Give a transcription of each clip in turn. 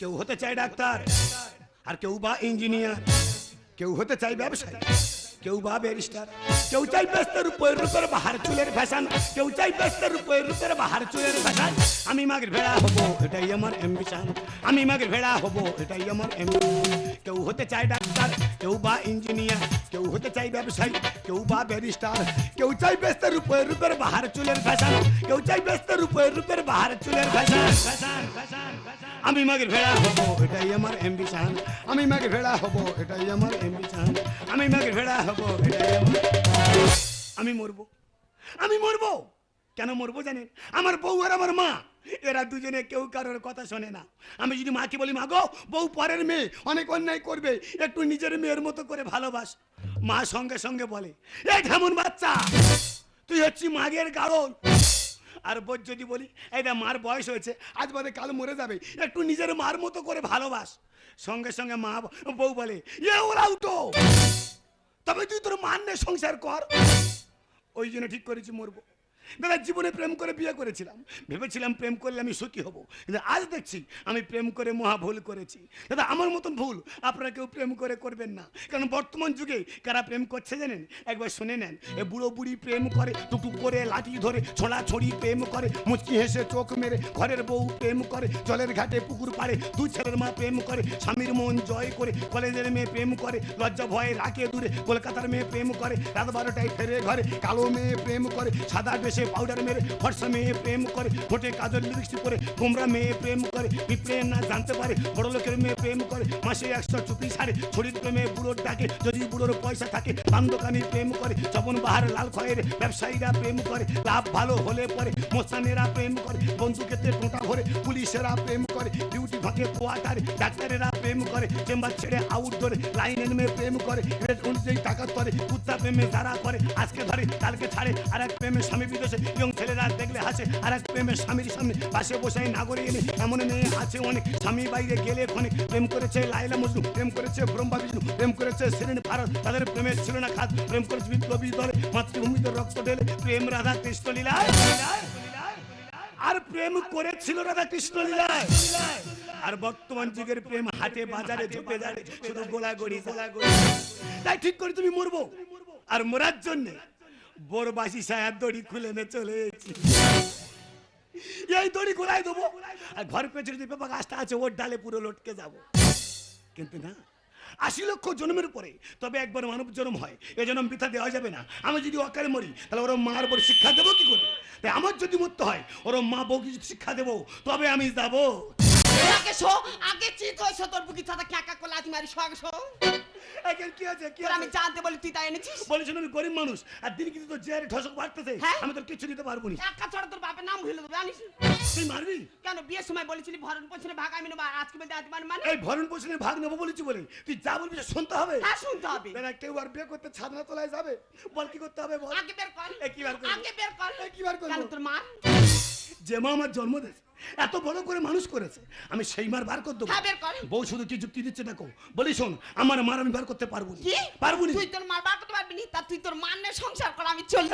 কেউ হতে চায় ডাক্তার, আর কেউ বা ইঞ্জিনিয়ার কেউ হতে চায় ব্যবসায়ী, কেউ বা ব্যারিস্টার কেউ চাই ব্যস্ত রূপের রূপের বাহার চুলের ফ্যাশন, কেউ চাই ব্যস্ত রূপের রূপের বাহার চুলের ফ্যাশন আমি মাগের ভেড়া হব, এটাই আমার অ্যাম্বিশন আমি মাগের ভেড়া হব, এটাই আমার ambition। কেউ হতে চায় ডাক্তার কেউ বা ইঞ্জিনিয়ার কেউ হতে চাই ব্যবসায়ী কেউ বা ব্যারিস্টার কেউ চাই ব্যস্ত রূপের রূপের বাহার চুলের ফ্যাশন কেউ চাই ব্যস্ত রূপের রূপের বাহার চুলের ফ্যাশন আমি মাগের ভেড়া হব, এটাই আমার অ্যাম্বিশন আমি মাগের ভেড়া হব, এটাই আমার অ্যাম্বিশন আমি মাগের ভেড়া হব, এটাই আমার আমি মরবো। আমি মরবো। কেন মরবো জানেন? আমার বউ আর আমার মা। এরা দুজনে কেউ কারোর কথা শোনে না। আমি যদি মাকে বলি মা গো বউ পরের মেয়ে, অনেক অন্যায় করবে, একটু নিজের মেয়ের মতো করে ভালোবাস। মা সঙ্গে সঙ্গে বলে, এ কেমন বাচ্চা, তুই হচ্ছি মাগের গাড়ল আর বোধ যদি বলি এটা মার বয়স হয়েছে, আজ বাদে কাল মরে যাবে, একটু নিজের মার মতো করে ভালোবাস। সঙ্গে সঙ্গে মা বউ বলে, এ ওরাও তো তবে তুই তোর নিয়ে সংসার কর। ওই জন্য ঠিক করেছি, মরবো। দাদা, জীবনে প্রেম করে বিয়ে করেছিলাম। ভেবেছিলাম প্রেম করলে আমি সুখী হব। কিন্তু আজ দেখছি আমি প্রেম করে মহা ভুল করেছি। দাদা, আমার মতন ভুল আপনারা কেউ প্রেম করে করবেন না। কারণ বর্তমান যুগে কারা প্রেম করছে জানেন? একবার শুনে নেন। এ বুড়ো বুড়ি প্রেম করে, টুকটুক করে, লাঠি ধরে ছোড়া ছড়ি প্রেম করে, মুচকি হেসে চোখ মেরে, ঘরের বউ প্রেম করে, জলের ঘাটে পুকুর পাড়ে দু ছেলের মা প্রেম করে, স্বামীর মন জয় করে, কলেজের মেয়ে প্রেম করে, লজ্জা ভয়ে রাখে দূরে, কলকাতার মেয়ে প্রেম করে, রাত বারোটায় ফেরে ঘরে, কালো মেয়ে প্রেম করে, সাদা বেশে পাউডার মেরে ফর্সা মেয়ে প্রেম করে, ঠোঁটে কাজল লিপস্টিক করে গোমরা মেয়ে প্রেম করে পিঁপড়ে না জানতে পারে, বড় লোকের মেয়ে প্রেম করে, মাসে একশো চুপি সারে, ছড়ির প্রেমে বুড়োর ডাকে, যদি বুড়োর পয়সা থাকে পান্দকানি প্রেম করে চবন বাহার লাল খয়ের ব্যবসায়ীরা প্রেম করে, লাভ ভালো হলে পরে, মোসানেরা প্রেম করে বন্ধুকেতে টোঁটা ভরে, পুলিশেরা প্রেম করে ডিউটি ভাঙে কোয়াটারে ডাক্তারেরা প্রেম করে চেম্বার ছেড়ে আউট ধরে লাইনে নেমে প্রেম করে রেট অনুযায়ী টাকা ধরে কুত্তা প্রেমে যারা করে, আজকে ধরে, কালকে ছাড়ে, আর এক প্রেমে স্বামী বিদেশে ইয়ং ছেলেরা দেখলে হাসে। আর এক প্রেমে স্বামীর সামনে পাশে বসে নাগরে এনে এমন মেয়ে আছে অনেক। স্বামী বাইরে গেলে ক্ষণে প্রেম করেছে লাইলা মজনু, প্রেম করেছে ব্রহ্মা বিষ্ণু, প্রেম করেছে শ্রেণি ভারত তাদের প্রেমের ছিল না খাত প্রেম করেছে বিপ্লবী দলে। মাতৃভূমিতে রক্ত ঢেলে প্রেম রাধা কৃষ্ণ লীলায়। আর প্রেম করেছিল রাধা কৃষ্ণ লীলায়। আর বর্তমান যুগের প্রেম হাটে বাজারে ঝুপে যাবে শুধু গোলাগড়ি গোলাগড়ি। তাই ঠিক করে তুমি মরবো। আর মরার জন্য বড়বাসী সাহেব দড়ি খুলে নে চলে এসেছি। এই দড়ি গোলায় দেবো। আর ঘর পেছনে যে গাছটা আছে, ওর ডালে পুরো লটকে যাব। কিন্তু না, আশি লক্ষ জন্মের পরে তবে একবার মানব জন্ম হয়। এ জন্ম বৃথা দেওয়া যাবে না। আমি যদি অকালে মরি, তাহলে ওরা মার বড় শিক্ষা দেবো কি করে? তাই আমার যদি মরতে হয়, ওরা মা বউকে যদি শিক্ষা দেবো, তবে আমি যাব। আগে শো, আগে চিত হয়েছ তোর বুকি ছাতা ক্যাকা করে লাথি মারি শো আগে শো। এখন কি আছে? কি আমি জানতে বলি তুই তাই এনেছিস? বলেছেন আমি গরিব মানুষ আর দিন কিন্তু তোর জেরে ঠসক বাড়তেছে হ্যাঁ? আমি তোর কিছু দিতে পারব না। একা ছড়া তোর বাপের নাম ভুলে দেবো জানিস? তুই মারবি? কেন বিয়ের সময় বলেছিলি ভরণ পোষণে ভাগ আমি নেব আজকে বলতে আজ মানে মানে? এই ভরণ পোষণে ভাগ নেব বলেছি বলে তুই যা বলবি শুনতে হবে। হ্যাঁ শুনতে হবে। না কেউ আর বিয়ে করতে ছাদনা তোলায় যাবে বল কি করতে হবে বল। আগে বের কর। কি বার করব? আগে বের কর। কি বার করব? তোর মা যে মা আমার জন্ম দিয়েছে এত বড় করে মানুষ করেছে আমি সেই মার বার করে দেবো। হ্যাঁ বউ শুধু কি যুক্তি দিচ্ছে দেখো? বলি শোন আমার মার আমি বার করতে পারব না। কি? পারব না? তুই তোর মার বার করতে পারবি না? তা তুই তোর মান নিয়ে সংসার কর আমি চলি।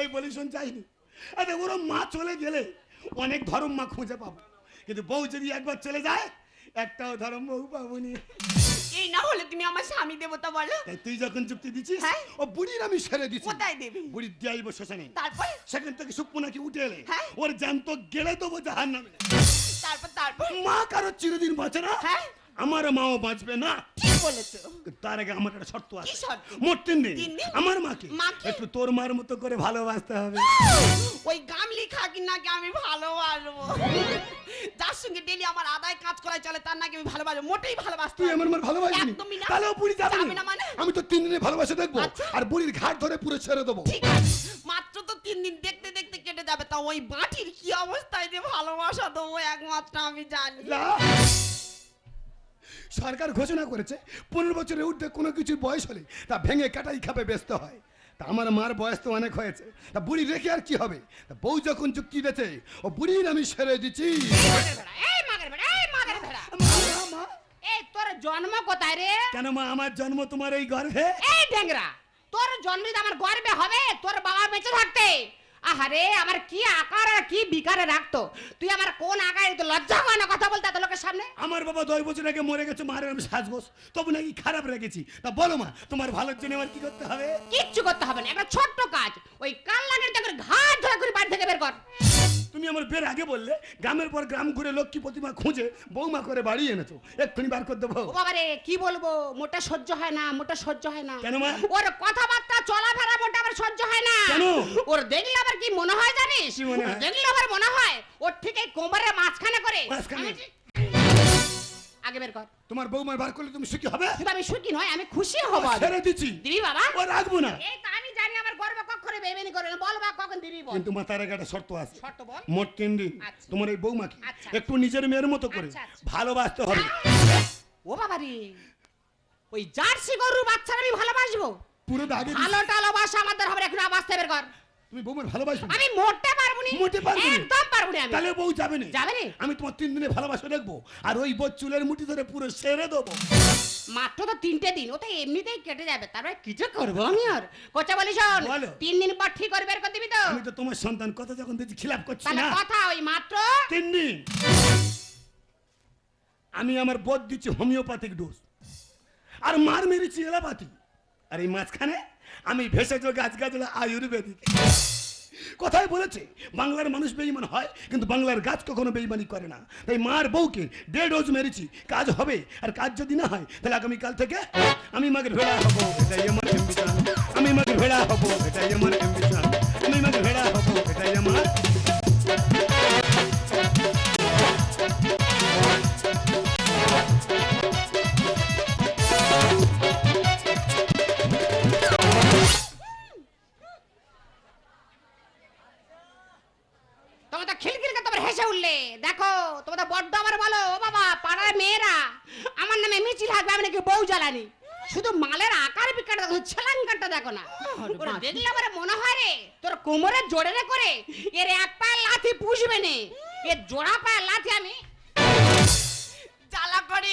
এই বলি শোন চাইনি আরে ওরা মা চলে গেলে অনেক ধর্ম মা খুঁজে পাবো। কিন্তু বউ যদি একবার চলে যায় একটাও ধর্ম বউ পাবনি এই না হলে তুমি আমার স্বামী দেবতা বলো। তাই তুই যখন যুক্তি দিচ্ছিস হ্যাঁ। ও বুড়ির আমি সেরে দিছি। কোথায় দেবে? বুড়ি দিয়াইব শ্মশানে। তারপর? সেখান থেকে সুপ্পু নাকি উঠে এলে। হ্যাঁ। ওর তো গেলে দেবো জাহান নামে তারপর তারপর? মা কারও চিরদিন বাঁচে না। হ্যাঁ? আমার মাও বাঁচবে না। ঠিক বলেছ? তার আগে আমার একটা শর্ত আছে। কি? মোট তিন দিন। আমার মাকে? একটু তোর মার মতো করে ভালোবাসতে হবে। ওই গামলি খাকি নাকি আমি ভালোবাসবো? যার সঙ্গে ডেলি আমার আদায় কাজ করাই চলে তার নাকি আমি ভালোবাসবো? মোটেই ভালোবাসতে তুই আমার। মার ভালোবাসিনি একদমই না। তাহলে ও বুড়ি যাবে না? মানে? আমি তো তিন দিনে ভালোবাসা দেখব আচ্ছা। আর বুড়ির ঘাট ধরে পুরো ছেড়ে দেবো। ঠিক আছে। মাত্র তো তিন দিন। দেখতে দেখতে কেটে যাবে। তা ওই বাটির কি অবস্থায় যে ভালোবাসা দেবো একমাত্র আমি জানি। সরকার ঘোষণা করেছে পনেরো বছরের ঊর্ধ্বে কোনো কিছু বয়স হলে তা ভেঙে কাটাই খাবে ব্যস্ত হয়। তা আমার মার বয়স তো অনেক হয়েছে। তা বুড়ি রেখে আর কি হবে? তা বউ যখন চুক্তি দিয়েছে ও বুড়ির আমি সেরে দিচ্ছি। তোর জন্ম কোথায় রে? কেন মা আমার জন্ম তোমার এই গর্ভে? এই ডেংরা তোর জন্ম আমার গর্বে হবে তোর বাবা বেঁচে থাকতে। আহারে আমার কি আকার আর কি বিকারে রাখতো? তুই আমার কোন আকারে তো লজ্জা হয় না কথা বলতে এত লোকের সামনে? আমার বাবা দশ বছর আগে মরে গেছে মারের আমি সাজগোস তবু নাকি খারাপ রেখেছি। তা বলো মা তোমার ভালোর জন্য আমার কি করতে হবে? কিচ্ছু করতে হবে না একটা ছোট্ট কাজ। ওই কাল লাগের ঘাট ধরে করে বাড়ি থেকে বের কর। তুমি আমার বের আগে বললে গ্রামের পর গ্রাম ঘুরে লক্ষ্মী প্রতিমা খুঁজে বৌমা করে বাড়ি এনেছো এক্ষুনি বার করে দেবো বাবা রে কি বলব মোটা সহ্য হয় না মোটা সহ্য হয় না কেন মা? ওর কথাবার্তা চলাফেরা মোটা আবার সহ্য হয় না কেন? ওর দেখলে আবার কি মনে হয় জানিস কি? দেখলে আবার মনে হয় ওর ঠিক এই কোমরের মাঝখানে করে মাঝখানে? আগে বের কর। তোমার বৌমা বার করলে তুমি সুখী হবে? শুধু আমি সুখী নয় আমি খুশি হব। ছেড়ে দিচ্ছি। দিবি বাবা? ও রাখব না। এই তো আমি জানি আমার গর্বে কখনো বেবেনি করবে না। বল বা কখন দিবি বল। কিন্তু মাথার একটা শর্ত আছে। শর্ত বল। মোট তিন দিন আচ্ছা। তোমার এই বৌমাকে আচ্ছা। একটু নিজের মেয়ের মতো করে আচ্ছা। ভালোবাসতে হবে। ও বাবা রে ওই জার্সি গরুর বাচ্চারা আমি ভালোবাসবো। পুরো দাগে ভালো টালো বাসা আমাদের হবে এখন আওয়াজ বের কর। তুমি বৌমার ভালোবাসবে না? আমি মোটে পারব না। মোটে পারবি না? একদম পারব না আমি। তাহলে বউ যাবে না? যাবে না? আমি তোমার তিন দিনে ভালোবাসা দেখব। আর ওই বউ চুলের মুঠি ধরে পুরো সেরে দেবো। মাত্র তো তিনটে দিন ও তো এমনিতেই কেটে যাবে। তারপরে কিছু করব আমি আর? কোচা বলি শোন তিন দিন পর ঠিক করে বের করে দিবি তো। আমি তো তোমার সন্তান কথা যখন দেখছি খিলাপ করছি না। কথা ওই মাত্র? তিন দিন। আমি আমার বোধ দিচ্ছি হোমিওপ্যাথিক ডোজ। আর মার মেরেছি এলাপাতি আর এই মাঝখানে আমি ভেষজ গাছ গাছলে আয়ুর্বেদিক কথাই বলেছে, বাংলার মানুষ বেইমান হয়, কিন্তু বাংলার গাছ কখনো বেইমানি করে না। তাই মার বউকে দেড় ডোজ মেরেছি, কাজ হবে, আর কাজ যদি না হয়, তাহলে আগামীকাল থেকে আমি মাকে ভেড়া হব আমি মাকে ভেড়া হব আমি মাকে ভেড়া হব।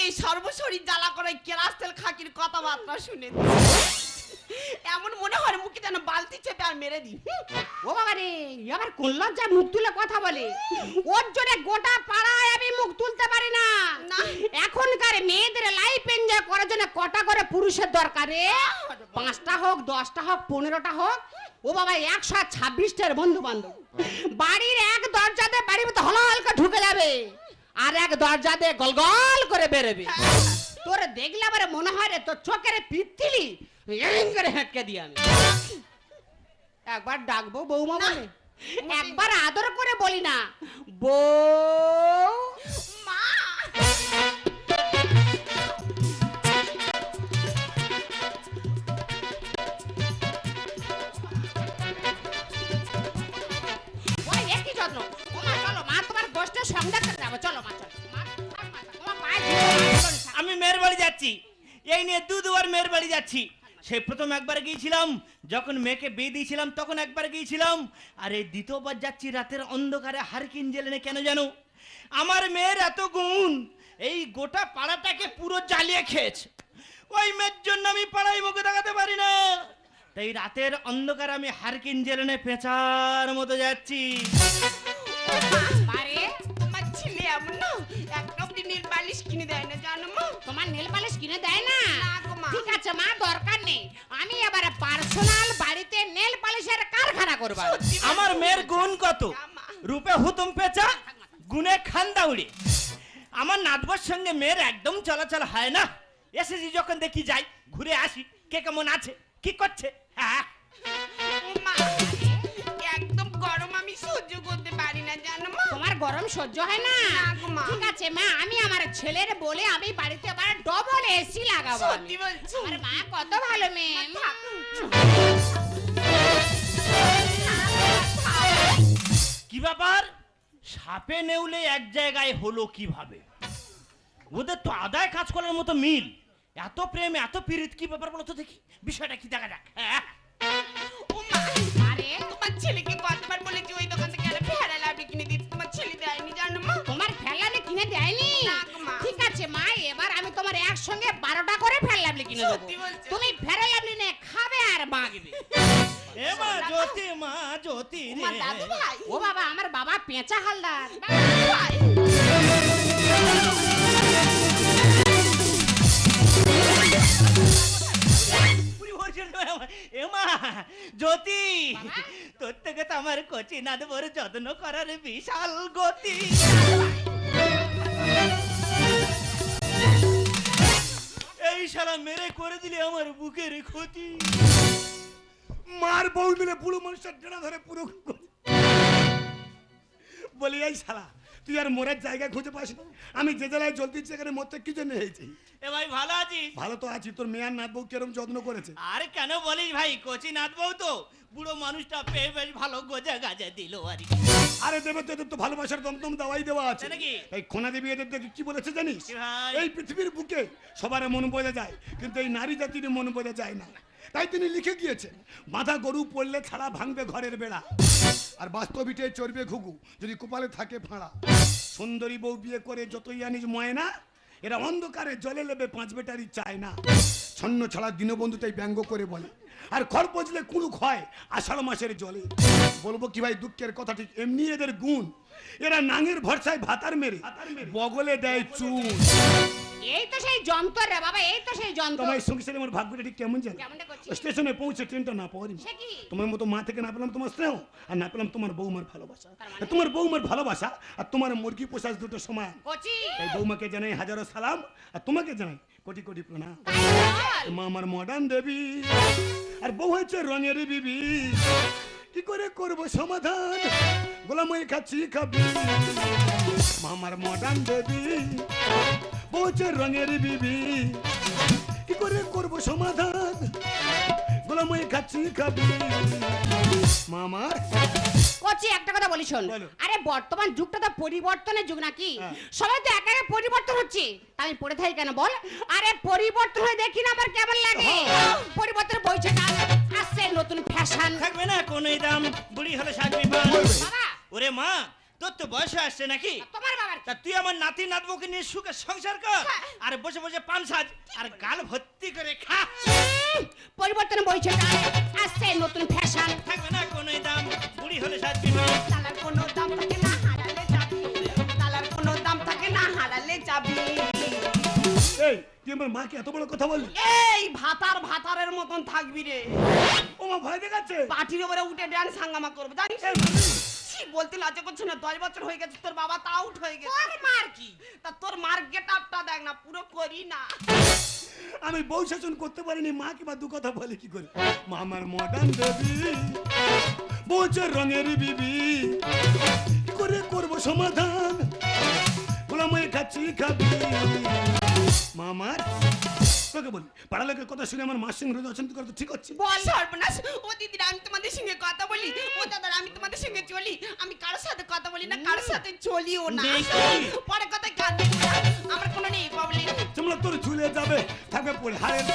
করে সর্বশরীর জ্বালা করে কেরাস তেল খাকির কথাবার্তা শুনে। এমন মনে হয় মুখে যেন বালতি চেপে আর মেরে দিই। ও বাবা রে আবার কোন লজ্জায় মুখ তুলে কথা বলে? ওর জন্য গোটা পাড়ায় আমি মুখ তুলতে পারি না। এখনকার মেয়েদের লাইফ এনজয় করার জন্য কটা করে পুরুষের দরকার রে? পাঁচটা হোক দশটা হোক পনেরোটা হোক। ও বাবা একশো ছাব্বিশটার বন্ধু বান্ধব বাড়ির এক দরজাতে বাড়ির মতো হলহলকে ঢুকে যাবে। আর এক দরজা দিয়ে গলগল করে বেরোবে। তোর দেখলে আবার মনে হয় রে তোর চোখের পিত্তিলি করে হেঁটকে দিই আমি। একবার ডাকবো বৌমা বলে। একবার আদর করে বলি না। বউ মেয়ের বাড়ি যাচ্ছি। এই নিয়ে মেয়ের বাড়ি যাচ্ছি। সেই প্রথম একবার গিয়েছিলাম, যখন মেয়েকে বিয়ে দিয়েছিলাম, তখন একবার গিয়েছিলাম। আর এই দ্বিতীয়বার যাচ্ছি, রাতের অন্ধকারে হারকিন জেলেনে কেন জানো? আমার মেয়ের এত গুণ, এই গোটা পাড়াটাকে পুরো জ্বালিয়ে খেয়েছে। ওই মেয়ের জন্য আমি পাড়ায় মুখে দেখাতে পারি না। তাই রাতের অন্ধকারে আমি হারকিন জেলেনে পেঁচার মতো যাচ্ছি। ছেলে এমন না নীল বালিশ কিনে দেয় না। তোমার নেল পালিশ কিনে দেয় না। ঠিক আছে মা দরকার নেই। আমি এবার পার্সোনাল বাড়িতে নেল পালিশের কারখানা করব। আমার মেয়ের গুণ কত। রূপে হুতুম পেঁচা গুণে খান্দা উড়ে আমার নাতবর সঙ্গে মেয়ের একদম চলাচল হয় না। এসেছি যখন দেখি যাই ঘুরে আসি কে কেমন আছে কি করছে? হ্যাঁ গরম সহ্য হয় না। ঠিক আছে মা আমি আমার ছেলের বলে আমি বাড়িতে আবার ডবল এসি লাগাবো। সত্যি বলছো? আমার মা কত ভালো মেয়ে। কি ব্যাপার? সাপে নেউলে এক জায়গায় হলো কীভাবে? ওদের তো আদায় কাজ করার মতো মিল। এত প্রেম এত পীড়িত কি ব্যাপার বলতো দেখি? বিষয়টা কি দেখা যাক হ্যাঁ? আরে তোমার ছেলেকে তুমি ফেরাই খাবে আর বাগবে এ মা জ্যোতি মা জ্যোতি আমার বাবা পেঁচা হালদার। জ্যোতি তোর থেকে তো আমার কচি নাদবর যত্ন করার বিশাল গতি। এই শালা মেরে করে দিলে আমার বুকের ক্ষতি। মার বউ মিলে বুড়ো মানুষের ডেড়া ধরে পুরো বলি, এই শালা তুই আর মোরের জায়গা খুঁজে পাস না? আমি যে জেলায় জল দিচ্ছি এখানে মরতে কি জন্য হয়েছি? এ ভাই ভালো আছিস? ভালো তো আছি। তোর মেয়ার নাথ বউ কিরম যত্ন করেছে? আর কেন বলিস ভাই কচি নাদবউ তো। বুড়ো মানুষটা পেয়ে বেশ ভালো গোজা গাজা দিল আর আরে দেবে তো এদের তো ভালোবাসার দমদম দাওয়াই দেওয়া আছে। নাকি? এই খোনা দেবী এদের দেখে কি বলেছে জানিস? এই পৃথিবীর বুকে সবার মন বোঝা যায় কিন্তু এই নারী জাতির মন বোঝা যায় না। তাই তিনি লিখে গিয়েছেন বাঁধা গরু পড়লে ছাড়া ভাঙবে ঘরের বেড়া। আর বাস্তবিটে চড়বে ঘুঘু, যদি কপালে থাকে ফাঁড়া। সুন্দরী বউ বিয়ে করে যতই আনিস ময়না, এরা অন্ধকারে জলে লেবে পাঁচ বেটারি চায় না ছন্ন ছাড়া দীনবন্ধু তাই ব্যঙ্গ করে বলে, আর খড় পচলে কুলুক হয় আষাঢ় মাসের জলে। বলব কি ভাই দুঃখের কথা, ঠিক এমনি এদের গুণ। এরা নাঙের ভরসায় ভাতার মেরে বগলে দেয় চুন। এই তো সেই যন্ত্র রে বাবা এই তো সেই যন্ত্র। তোমার সংসারে আমার ভাগ্যটা ঠিক কেমন জানো? স্টেশনে পৌঁছে ট্রেনটা না পাওয়ারি সে কি? তোমার মতো মা থেকে না পেলাম তোমার স্নেহ আর না পেলাম তোমার বৌমার ভালোবাসা। মানে? আর তোমার বৌমার ভালোবাসা আর তোমার মুরগি পোষাস দুটো সমান। কচি। এই বৌমাকে জানাই হাজারো সালাম আর তোমাকে জানাই কোটি কোটি প্রণাম। মা আমার মডার্ন দেবী আর বউ হচ্ছে রঙের বিবি। কি করে করব সমাধান? গোলামই খাচ্ছি খাবি। মা আমার মডার্ন দেবী বউ রঙের বিবি। কি করে করব সমাধান? গোলামই খাচ্ছি খাবি। মামার কচি একটা কথা বলি শোন। আরে বর্তমান যুগটা তো পরিবর্তনের যুগ নাকি? হ্যাঁ। সবাই তো একা পরিবর্তন হচ্ছে। আমি পড়ে থাকি কেন বল? আরে পরিবর্তন হয়ে দেখি না আমার কেমন লাগে। হ্যাঁ। পরিবর্তন বইছে কাজ আসছে নতুন ফ্যাশন থাকবে না কোন দাম। বুড়ি হলে সাজবি। বাবা। ওরে মা তোর তো বয়স আসছে নাকি? তা তুই আমার নাতি নাতবকে নিয়ে সুখে সংসার কর। আর বসে বসে পান সাজ আর গাল ভর্তি করে খা। পরিবর্তন বইছে আসছে নতুন ফ্যাশন। থাকবে না কোন দাম বুড়ি হলে সাজবি পান। তালার কোনো দাম থাকে না হারালে যাবি। তালার কোনো দাম থাকে না হারালে যাবি। এই তুই আমার মাকে এত বড় কথা বললি? এই ভাতার ভাতারের মতন থাকবি রে। ও মা ভয় দেখাচ্ছে। পাঠির উপরে উঠে ড্যান্স হাঙ্গামা করবে জানিস? বলতে লজ্জা করছে না? দশ বছর হয়ে গেছে তোর বাবা তা আউট হয়ে গেছে। তোর মার কি? তা তোর মার গেট আপটা দেখ না পুরো করি না। আমি বউ শাসন করতে পারিনি মা কিবা দু কথা বলে কি করে? মা আমার মডার্ন বেবি বউছে রঙের বিবি কি করে করব সমাধান? গোলামাই খাচ্ছি খাবি। মামার। তোকে বলি পাড়া লোকের কথা শুনে আমার মার সঙ্গে রোজ অশান্তি করতে ঠিক হচ্ছে? বল। সর্বনাশ। ও দিদিরা আমি তোমাদের সঙ্গে কথা বলি। ও দাদা আমি তোমাদের সঙ্গে চলি। আমি কারোর সাথে কথা বলি না কারোর সাথে চলিও না। পরে কথা কাঁদবে আমার কোনো নেই প্রবলেম তোমরা তোর ঝুলে যাবে থাকবে পড়ে হারের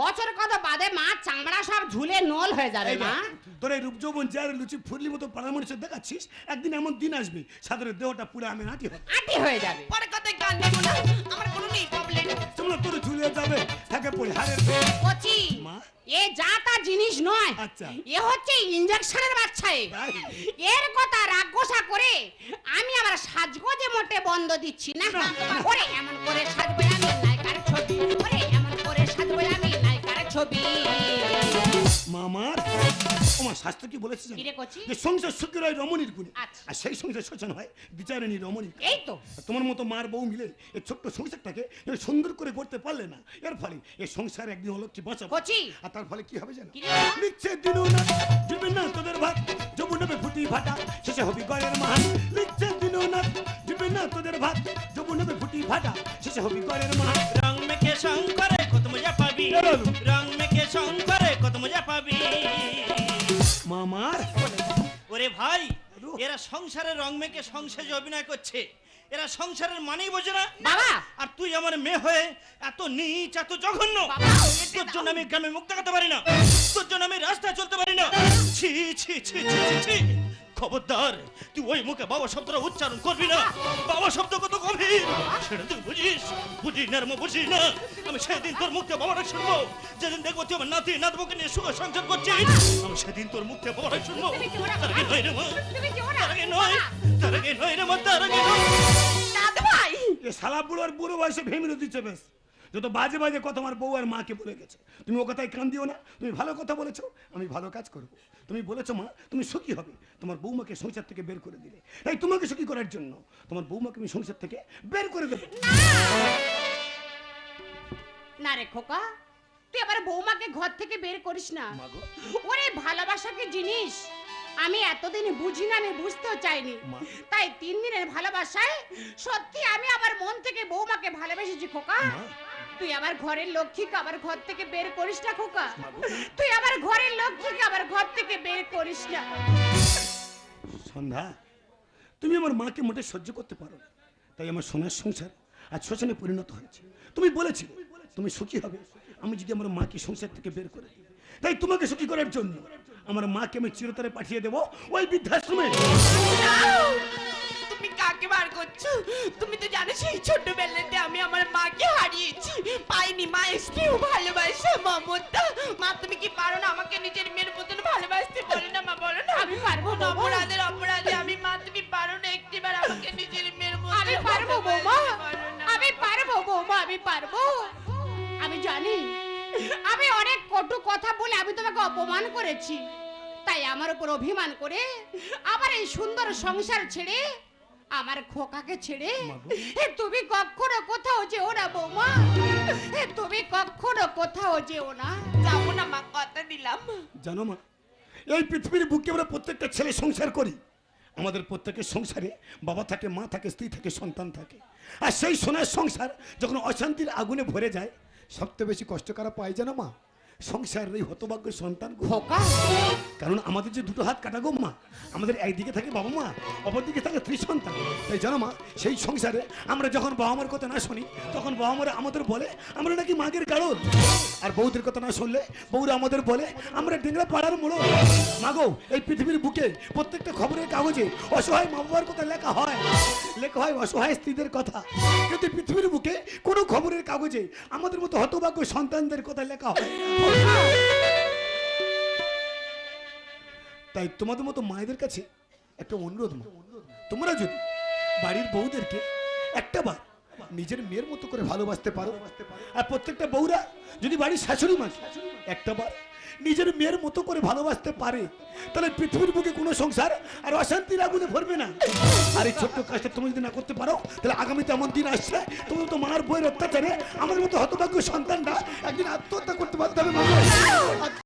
বছর কত বাদে মা চামড়া সব ঝুলে নল হয়ে যাবে মা। তোর এই রূপ যৌবন যার লুচি ফুটলি মতো পাড়ার মানুষের দেখাচ্ছিস একদিন এমন দিন আসবে সাদরের দেহটা পুরো আমি নাটি হবে আটি হয়ে যাবে। পরে কথা কান দেবো না আমার কোনো নেই প্রবলেম তোমরা তোর ঝুলে যাবে থাকে পড়ে হারের কচি মা? এ যা তা জিনিস নয় আচ্ছা। এ হচ্ছে ইঞ্জেকশনের বাচ্চা এর কথা রাগোসা করে আমি আমার সাজগোজে মোটে বন্ধ দিচ্ছি না। ওরে এমন করে সাজবো আমি নায়িকার ছবি। ছবি। মামার তোমার শাস্ত্র কি বলেছে জানো? কিরে কচি? যে সংসার সুখের হয় রমণীর গুণে। আচ্ছা। আর সেই সংসার শোচন হয় বিচারিণী রমণী এই তো। তোমার মতো মার বউ মিলে এই ছোট্ট সংসারটাকে সুন্দর করে করতে পারলে না এর ফলে এই সংসার একদিন অলক্ষী বাঁচাবো। আর তার ফলে কি হবে জানো? কি লিখছে দিনু না দিবে না তোদের ভাত যবু নেবে ফুটি ফাটা শেষে হবি গড়ের মাহান লিখছে দিনু না দিবে না তোদের ভাত যবু নেবে ফুটি ফাটা শেষে হবি গড়ের মাহান রং মেখে শঙ্করে কত মজা পাবি? রং মেখে শঙ্করে কত মজা পাবি? মামার? ওরে ভাই এরা সংসারে রং মেখে সংসারে অভিনয় করছে। এরা সংসারের মানেই বোঝে না। বাবা! আর তুই আমার মেয়ে হয়ে এত নিচ এত জঘন্য তোর জন্য আমি গ্রামে মুখ দেখাতে পারি না। তোর জন্য আমি রাস্তায় চলতে পারি না। ছি ছি ছি ছি, ছি। খবরদার তুই ওই মুখে বাবা শব্দটা উচ্চারণ করবি না। বাবা শব্দ কত গভীর? সেটা তুই বুঝিস? বুঝিস না রে মা, বুঝিস না। আমি সেদিন তোর মুখে বাবাটা শুনব। যেদিন দেখব তুই আমার নাতি নাতবকে নিয়ে সুখে সংসার করছিস। আমি সেদিন তোর মুখে বাবাটা শুনব। তুমি কি ওরা? তার আগে নয় রে মা। তার আগে নয়। তার আগে নয় রে মা তার আগে নয়। ভাই এ শালা বুড়োর বুড়ো বয়সে ভেমিয়ে দিচ্ছে বেশ। যত বাজে বাজে কথা আমার বউ আর মাকে বলে গেছে। তুমি ও কথায় কান দিও না তুমি ভালো কথা বলেছ আমি ভালো কাজ করব। তুমি বলেছ মা তুমি সুখী হবে। তোমার বৌমাকে সংসার থেকে বের করে দিলে। এই তোমাকে সুখী করার জন্য তোমার বৌমাকে আমি সংসার থেকে বের করে দেবো। না! রে খোকা তুই আবার বৌমাকে ঘর থেকে বের করিস না। ওরে ভালোবাসা কি জিনিস? আমি এতদিন বুঝি না আমি বুঝতেও চাইনি। তাই তিন দিনের ভালোবাসায় সত্যি আমি আমার মন থেকে বৌমাকে ভালোবেসেছি খোকা। তুই আমার ঘরের লক্ষ্মীকে আবার ঘর থেকে বের করিস না খোকা। তুই আমার ঘরের লক্ষ্মীকে আবার ঘর থেকে বের করিস না। সন্ধ্যা তুমি আমার মাকে মোটে সহ্য করতে পারো তাই আমার সোনার সংসার আজ শ্মশানে পরিণত হয়েছে। তুমি বলেছিলে তুমি সুখী হবে। আমি যদি আমার মাকে সংসার থেকে বের করে তাই তোমাকে সুখী করার জন্য আমার মাকে আমি চিরতরে পাঠিয়ে দেবো ওই বৃদ্ধাশ্রমে। করছ? তুমি তো জানো সেই ছোটবেলাতে আমি আমার মাকে হারিয়েছি। পাইনি মা স্নেহ ভালোবাসা মমতা। মা তুমি কি পারো না আমাকে নিজের মেয়ের মতন ভালোবাসতে? বলো না মা বলো না। আমি পারব বাবা। অপরাধের অপরাধে আমি মা তুমি পারো না একটিবার আমাকে নিজের মেয়ের মতন আমি পারব বৌমা। না। আমি পারব বৌমা আমি পারব। আমি জানি আমি অনেক কটু কথা বলে আমি তোমাকে অপমান করেছি। তাই আমার উপর অভিমান করে আমার এই সুন্দর সংসার ছেড়ে আমার খোকাকে ছেড়ে? এ, তুমি কখনো কোথাও যেও না বৌমা। এ, তুমি কখনো কোথাও যেও না। যাব না মা কথা দিলাম। জানো মা এই পৃথিবীর বুকে আমরা প্রত্যেকটা ছেলে সংসার করি। আমাদের প্রত্যেকের সংসারে বাবা থাকে মা থাকে স্ত্রী থাকে সন্তান থাকে। আর সেই সোনার সংসার যখন অশান্তির আগুনে ভরে যায় সবচেয়ে বেশি কষ্ট কারা পায় জানো মা? সংসারের এই হতভাগ্য সন্তান খোকা। কারণ আমাদের যে দুটো হাত কাটা গো মা আমাদের একদিকে থাকে বাবা মা অপরদিকে থাকে স্ত্রী সন্তান তাই জানো মা সেই সংসারে আমরা যখন বাবা মার কথা না শুনি তখন বাবা মারা আমাদের বলে আমরা নাকি মাগের কারণ। আর বৌদের কথা না শুনলে বৌরা আমাদের বলে আমরা ডেংরা পাড়ার মোড়ো মাগো এই পৃথিবীর বুকে প্রত্যেকটা খবরের কাগজে অসহায় মা বাবার কথা লেখা হয়। লেখা হয় অসহায় স্ত্রীদের কথা। কিন্তু পৃথিবীর বুকে কোনো খবরের কাগজে আমাদের মতো হতভাগ্য সন্তানদের কথা লেখা হয়। তাই তোমাদের মতো মায়েদের কাছে একটা অনুরোধ তোমরা যদি বাড়ির বউদেরকে একটা বার নিজের মেয়ের মতো করে ভালোবাসতে পারো। আর প্রত্যেকটা বউরা যদি বাড়ির শাশুড়ি মাছ একটা বার নিজের মেয়ের মতো করে ভালোবাসতে পারে, তাহলে পৃথিবীর বুকে কোনো সংসার আর অশান্তির আগুনে ভরবে না। আর এই ছোট্ট কাজটা তুমি যদি না করতে পারো, তাহলে আগামীতে এমন দিন আসছে, তুমি তো মার বইয়ের অত্যাচারে আমার মতো হতভাগ্য সন্তানটা একদিন আত্মহত্যা করতে পারতে হবে